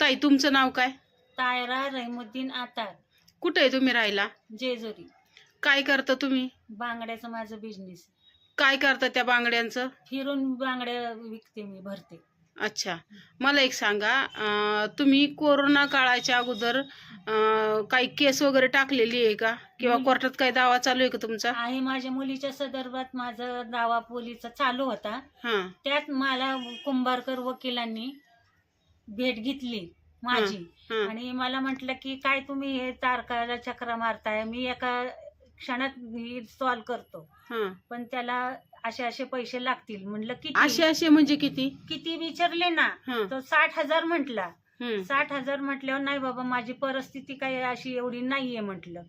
ताई तुमचं नाव काय? तायरा रहिमुद्दीन आतार. कुठे आहे तुम्ही राहायला? जेजुरी. काय करता तुम्ही? बांगड्याचं माझं बिझनेस काय करता त्या बांगड्यांचं? फिरून बांगड्या विकते मी भरते. अच्छा. मला एक सांगा अं, तुम्ही कोरोना काळाच्या अगोदर अं, काही केस वगैरे टाकलेली आहे का? किंवा. कोर्टात काही दावा चालू आहे का तुमचा? आहे माझ्या मुलीच्या संदर्भात माझा दावा पोलीसचा चालू होता. हा. त्यात मला कुंभारकर वकिलांनी भेट घेतली माझी. आणि मला म्हटलं की काय तुम्ही हे तारकाला चक्रा मारताय? मी एका क्षणात सॉल्व करतो. पण त्याला असे असे पैसे लागतील. म्हणलं असे किती? असे म्हणजे किती? किती विचारले ना तो साठ हजार म्हटला. साठ हजार म्हटल्यावर नाही बाबा माझी परिस्थिती काही अशी एवढी नाहीये म्हटलं.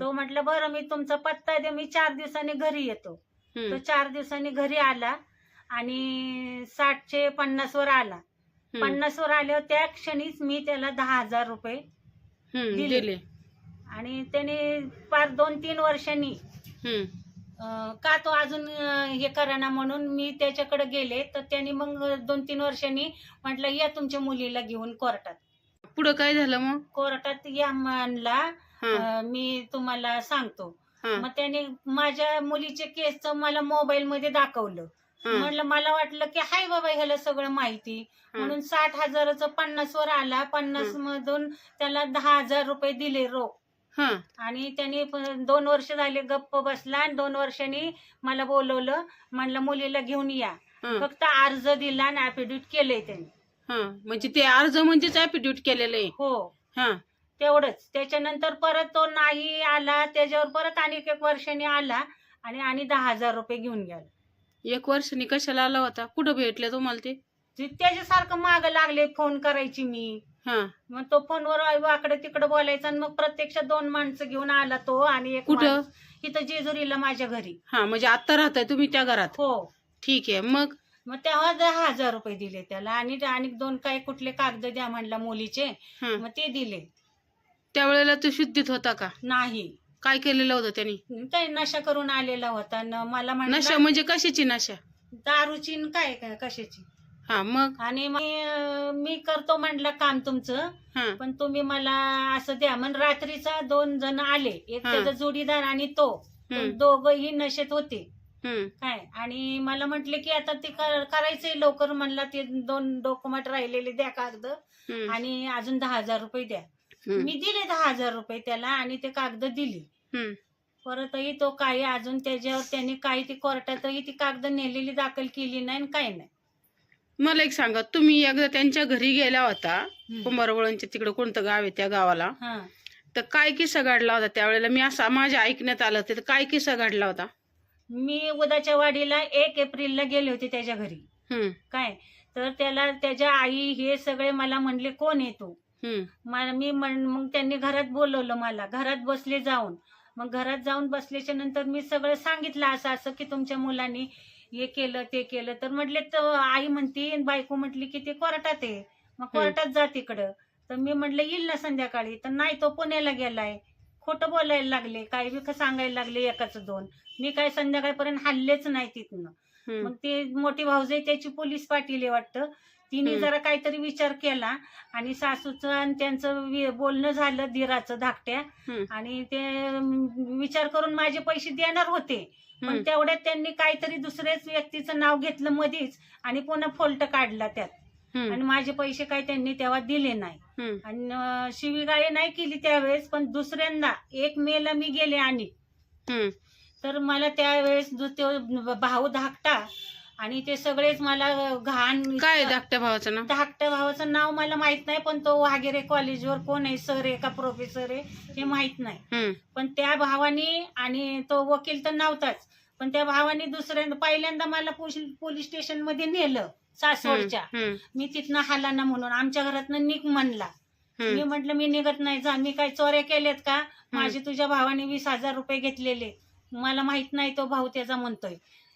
तो म्हटलं बरं मी तुमचा पत्ता दे मी चार दिवसांनी घरी येतो. तो चार दिवसांनी घरी आला आणि साठचे पन्नास वर आला. हम्म, पन्नास वर आल्यावर त्या क्षणीच मी त्याला दहा हजार रुपये हम्म, दिले. दिले. आणि त्याने पार दोन तीन वर्षांनी हम्म, अं, का तो अजून अं, हे करा म्हणून मी त्याच्याकडे गेले तर त्यांनी मग दोन तीन वर्षांनी म्हटलं या तुमच्या मुलीला घेऊन कोर्टात. पुढं काय झालं मग? कोर्टात या म्हणला हा. अं, मी तुम्हाला सांगतो. हा. मग त्याने माझ्या मुलीचे केसचं मला मोबाईल मध्ये दाखवलं. म्हणलं मला वाटलं की हाय बाबा ह्याला सगळं माहिती. म्हणून साठ हजाराचं पन्नास वर आला. पन्नास मधून त्याला दहा हजार रुपये दिले रोख हा. आणि त्यांनी दोन वर्ष झाले गप्प बसला आणि दोन वर्षांनी मला बोलवलं. म्हणलं मुलीला घेऊन या. फक्त अर्ज दिला आणि ऍफिडेविट केलंय त्यांनी. म्हणजे ते अर्ज म्हणजेच ऍपिट्यूट केलेलं आहे? हो. हा. तेवढंच. त्याच्यानंतर परत तो नाही आला. त्याच्यावर परत आणि एक वर्षाने आला आणि आणि दहा हजार रुपये घेऊन गेला. एक वर्षांनी कशाला आला होता? कुठं भेटले तुम्हाला ते? ते- त्याच्यासारखं माग लागले फोन करायची मी. हा. मग तो फोनवर वाकडे तिकडे बोलायचा आणि मग प्रत्यक्ष दोन माणसं घेऊन आला तो आणि एक कुठं? माणूस इथं जेजुरीला माझ्या घरी. हा म्हणजे आता राहताय तुम्ही त्या घरात? हो. ठीक आहे मग? मग तेव्हा दहा हजार रुपये दिले त्याला आणि आणि दोन काय कुठले कागद द्या म्हणला मुलीचे हा. मग ते दिले. त्यावेळेला तो शुद्धीत होता का? नाही. काय केलेलं होतं त्यांनी? काही नशा करून आलेला होता न मला नशा म्हणला म्हणजे कशाची नशा? दारूची न काय काय कशाची? हा मग? आणि मग अं, मी करतो म्हणलं काम तुमचं हा. पण तुम्ही मला असं द्या. मग रात्रीचा दोन जण आले एक हा. त्याचा जोडीदार आणि तो. हम्म, दोघही नशेत होते. हम्म, काय? आणि मला म्हटले की आता ते कर- करायचंय लवकर म्हणला ते दोन डॉक्युमेंट राहिलेले द्या कागद. हम्म, आणि अजून दहा हजार रुपये द्या. हम्म, मी दिले दहा हजार रुपये त्याला आणि ते कागद दिली. हम्म. परतही तो काही अजून त्याच्यावर त्यांनी काही ती कोर्टातही ती कागद नेलेली दाखल केली नाही आणि काही नाही. मला एक सांगा तुम्ही एकदा त्यांच्या घरी गेला होता हम्म. कुंभारवळणच्या तिकडे कोणतं गाव आहे त्या गावाला? हा. तर काय किस्सा घडला होता त्यावेळेला? मी असा माझ्या ऐकण्यात आलं होतं तर काय किस्सा घडला होता? मी उद्याच्या वाडीला एक एप्रिलला गेले होते त्याच्या घरी. हम्म, काय? तर त्याला त्याच्या आई हे सगळे मला म्हणले कोण आहे तू? हम्म, मला मी म्हण मग त्यांनी घरात बोलवलं मला घरात बसले जाऊन मग घरात जाऊन बसल्याच्या नंतर मी सगळं सांगितलं असं असं की तुमच्या मुलांनी हे केलं ते केलं. तर म्हटले तर आई म्हणती बायको म्हटली की ते कोर्टात आहे. मग कोर्टात जा तिकडं. तर मी म्हटलं येईल ना संध्याकाळी. तर नाही तो पुण्याला गेलाय. खोटं बोलायला लागले काही बी सांगायला लागले एकाच दोन. मी काय संध्याकाळपर्यंत हल्लेच नाही तिथनं. हम्म, मग ते मोठी भाऊजाई त्याची पोलीस पाटील आहे वाटतं. तिने हम्म. जरा काहीतरी विचार केला आणि सासूचं आणि त्यांचं वि- बोलणं झालं धीराचं धाकट्या. हम्म, आणि ते अं, विचार करून माझे पैसे देणार होते. पण हम्म, तेवढ्यात त्यांनी काहीतरी दुसऱ्याच व्यक्तीचं नाव घेतलं मधीच आणि पुन्हा फोल्ट काढला त्यात. हम्म, आणि माझे पैसे काही त्यांनी तेव्हा दिले नाही. हम्म, आणि अं, शिवीगाळी नाही केली त्यावेळेस पण दुसऱ्यांदा एक मेला मी गेले आणि. हम्म, तर मला त्यावेळेस जो तो भाऊ धाकटा आणि ते सगळेच मला घाण काय धाकट्या भावाचं नाव? धाकट्या भावाचं नाव मला माहीत नाही पण तो वाघेरे कॉलेजवर कोण आहे? सर आहे का प्रोफेसर आहे? हे माहीत नाही. पण त्या भावानी आणि तो वकील तर नव्हताच पण त्या भावानी दुसऱ्यांदा पहिल्यांदा मला पोलीस स्टेशनमध्ये नेलं सासवडच्या. मी तिथनं हाला ना म्हणून आमच्या घरातनं निघ म्हणला. मी म्हटलं मी निघत नाही जा. मी काय चोऱ्या केल्यात का? माझे तुझ्या भावाने वीस हजार रुपये घेतलेले. मला माहीत नाही तो भाऊ त्याचा म्हणतोय.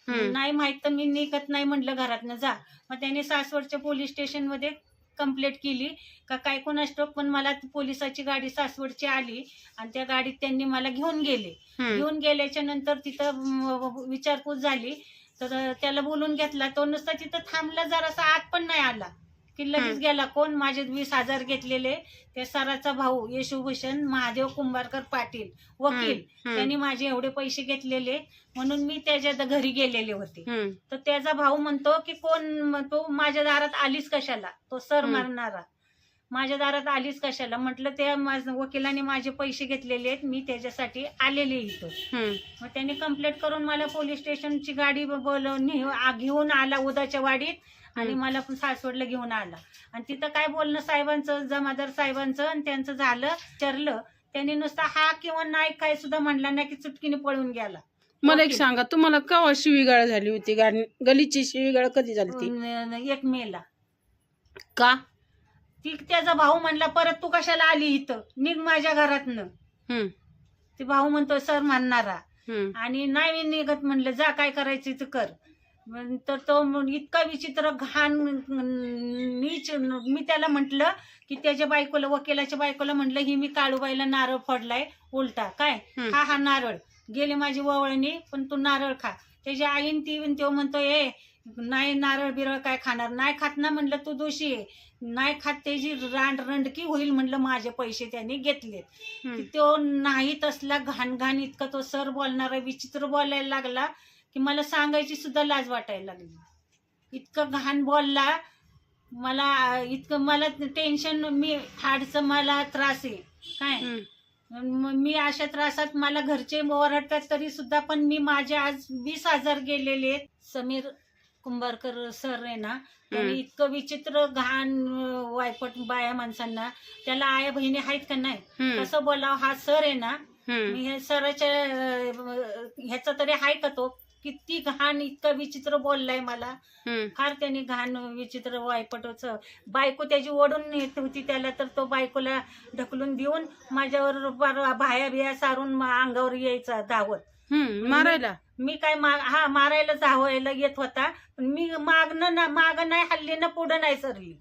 नाही माहीत तर मी निघत नाही म्हटलं घरातनं जा. मग त्याने सासवडच्या पोलीस स्टेशनमध्ये कंप्लेंट केली. का काय कोणास ठाऊक पण मला ती पोलिसाची गाडी सासवडची आली आणि त्या गाडीत त्यांनी मला घेऊन गेले. घेऊन गेल्याच्यानंतर तिथं विचारपूस झाली. तर त्याला बोलून घेतला. तो नुसता तिथं थांबला जरासा आत पण नाही आला. की लगेच. गेला कोण? माझे वीस हजार घेतलेले. त्या सराचा भाऊ येशूभूषण महादेव कुंभारकर पाटील वकील. त्यांनी माझे एवढे पैसे घेतलेले. म्हणून मी त्याच्या घरी गेलेले होते. तर त्याचा भाऊ म्हणतो की कोण? तू माझ्या दारात आलीस कशाला? तो सर. मारणारा. माझ्या दारात आलीस कशाला? म्हटलं त्या माझ- वकिलाने माझे पैसे घेतलेले आहेत. मी त्याच्यासाठी आलेले इथं. मग त्यांनी कंप्लेंट करून मला पोलीस स्टेशनची गाडी बोलवून घेऊन आला उदाच्या वाडीत. आणि. मला पण सासवडला घेऊन आला. आणि तिथं काय बोलणं साहेबांचं जमादार साहेबांचं आणि त्यांचं झालं चरलं. त्यांनी नुसता हा किंवा नाही काय सुद्धा म्हणला नाही की चुटकीने पळून गेला. मला एक. सांगा तुम्हाला केव्हा शिवीगाळ झाली होती? गाडी- गलीची शिवीगाळ कधी झाली ती अं, एक मेला. का? ती त्याचा भाऊ म्हणला परत तू कशाला आली इथं? निघ माझ्या घरातनं. हम्म. ते भाऊ म्हणतो सर म्हणणारा. हम्म. आणि नाही मी निघत म्हणलं जा काय करायचं ते कर. तर तो इतका विचित्र घाण नीच मी त्याला म्हटलं की त्याच्या बायकोला वकिलाच्या बायकोला म्हटलं ही मी काळूबाईला नारळ फोडलाय उलटा काय. हा हा नारळ. गेले माझी ववळणी पण तू नारळ खा. त्याच्या आईन ती तो म्हणतो ए नाही नारळ बिरळ काय खाणार? नाही खात ना म्हणलं तू दोषी आहे. नाही खात त्याची रांड रंडकी होईल म्हणलं माझे पैसे त्यांनी घेतलेत. तो नाही तसला घाण घाण इतका तो सर बोलणारा विचित्र बोलायला लागला. की मला सांगायची सुद्धा लाज वाटायला लागली. इतकं घाण बोलला मला इतकं मला टेन्शन मी हाडचं मला त्रास आहे. काय? मी अशा त्रासात मला घरचे ओरडतात तरी सुद्धा पण मी माझे आज वीस हजार गेलेले आहेत. समीर कुंभारकर सर आहे ना त्यांनी. इतकं विचित्र घाण वायपट बाया माणसांना त्याला आया बहिणी आहेत का नाही. कसं बोलावं? हा सर आहे ना हे सराच्या ह्याचा तरी आहे का तो? किती घाण इतकं विचित्र बोललाय मला. हम्म. फार त्यांनी घाण विचित्र वायपटच. बायको त्याची ओढून येत होती त्याला तर तो बायकोला ढकलून देऊन माझ्यावर बार- भाया बिया सारून मा- अंगावर यायचा धावत. हम्म. मारायला? मी काय मा हा मारायला धावायला येत होता. पण मी मागणं ना माग नाही हल्ली ना पुढं नाही सरली.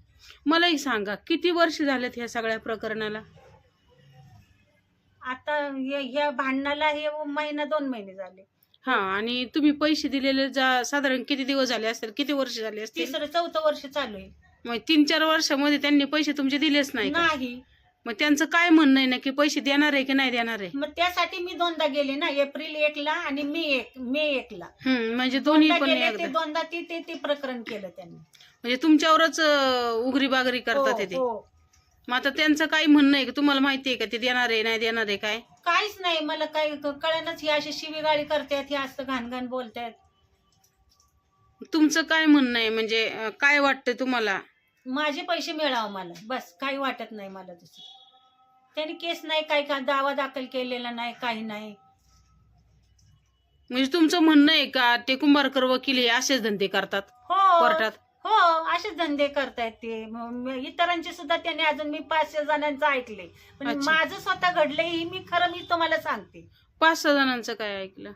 मला एक सांगा किती वर्ष झालेत ह्या सगळ्या प्रकरणाला? आता हे- ह्या भांडणाला हे महिना दोन महिने झाले. हा आणि तुम्ही पैसे दिलेले जा साधारण किती दिवस झाले असतील किती वर्ष झाले असतील? तिसरं चौथं वर्ष चालू आहे. मग तीन चार वर्षामध्ये त्यांनी पैसे तुमचे दिलेच नाही का? नाही. मग त्यांचं काय म्हणणं आहे ना की पैसे देणार आहे की नाही देणार आहे? मग त्यासाठी मी दोनदा गेले ना एप्रिल एकला आणि मे एक मे एकला. हम्म, म्हणजे दोन्ही दोनदा पण गेले एकदा. ते दोनदा ती ते ते प्रकरण केलं त्यांनी. म्हणजे तुमच्यावरच अं, उघरी बागरी करतात हो, ते ते. हो. मग आता त्यांचं काय म्हणणं आहे की? तुम्हाला माहिती आहे का? ते देणार आहे नाही देणार आहे काय? काहीच नाही मला काही कळणच ही अशी शिवीगाळी करतात हे असं घाण घाण बोलतात. तुमचं काय म्हणणं आहे? म्हणजे अं, काय वाटतंय तुम्हाला? माझे पैसे मिळावं मला. बस काही वाटत नाही मला दुसरं. त्यांनी केस नाही काही का दावा दाखल केलेला नाही काही नाही. म्हणजे तुमचं म्हणणं आहे का ते कुंभारकर वकील हे असेच धंदे करतात हो. कोर्टात? हो असेच धंदे करतायत ते. म- इतरांचे सुद्धा त्यांनी अजून मी पाचशे जणांचं ऐकले. पण अच्छा. माझं स्वतः घडलंय ही मी खरं मी तुम्हाला सांगते. पाच सहा जणांचं काय ऐकलं?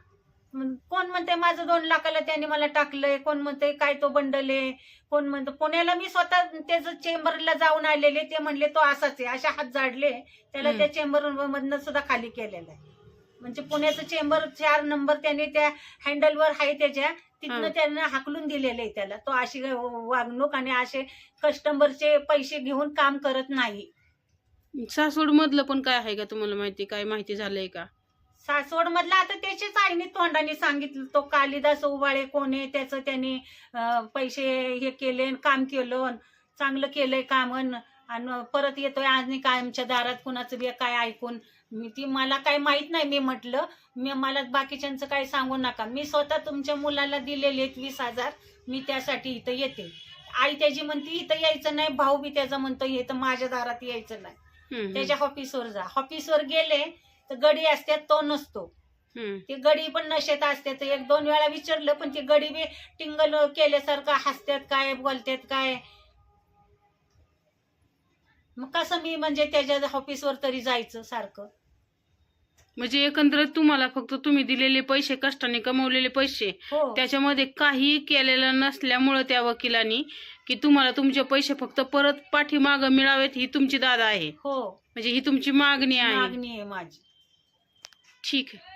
मग कोण म्हणते माझं दोन लाखाला त्यांनी मला टाकलंय? कोण म्हणते काय तो बंडल आहे? कोण म्हणतो पुण्याला मी स्वतः त्याचं चेंबरला जाऊन आलेले ते म्हणले तो असाच आहे. अशा हात जाडले त्याला हम्म. त्या चेंबर मधनं सुद्धा खाली केलेलं आहे. म्हणजे पुण्याचं चेंबर चार नंबर त्याने त्या हँडलवर आहे त्याच्या. तिथनं. त्यांना हाकलून दिलेलं आहे त्याला. तो अशी वागणूक आणि असे कस्टमरचे पैसे घेऊन काम करत नाही. सासवड मधलं पण काय आहे का तुम्हाला माहिती? काय माहिती झालंय का? सासवड मधला आता त्याच्याच आईने तोंडाने सांगितलं. तो कालिदास उबाळे कोण आहे? त्याचं त्यांनी पैसे हे केले काम केलं चांगलं केलंय काम आणि परत येतोय आणि काय आमच्या दारात कुणाचं बी काय ऐकून. मी ती मला काय माहीत नाही मी म्हटलं मी मला बाकीच्यांचं काय सांगू नका. मी स्वतः तुमच्या मुलाला दिलेले आहेत वीस हजार मी त्यासाठी इथं येते. आई त्याची म्हणते इथं यायचं नाही भाऊ बी त्याचा म्हणतो इथं माझ्या दारात यायचं नाही. त्याच्या ऑफिसवर जा. ऑफिसवर गेले तर गडी असतात तो नसतो. ते गडी पण नशेत असते तर एक दोन वेळा विचारलं पण ती गडी बी टिंगल केल्यासारखं हसतात काय बोलतात काय मग कसं मी म्हणजे त्याच्या ऑफिसवर तरी जायचं सारखं? म्हणजे एकंदरीत तुम्हाला फक्त तुम्ही दिलेले पैसे कष्टाने कमवलेले पैसे हो. त्याच्यामध्ये काही केलेलं नसल्यामुळं त्या वकिलांनी की तुम्हाला तुमचे पैसे फक्त परत पाठीमाग मिळावेत ही तुमची दादा आहे. हो. म्हणजे ही तुमची मागणी आहे. मागणी आहे माझी. ठीक आहे.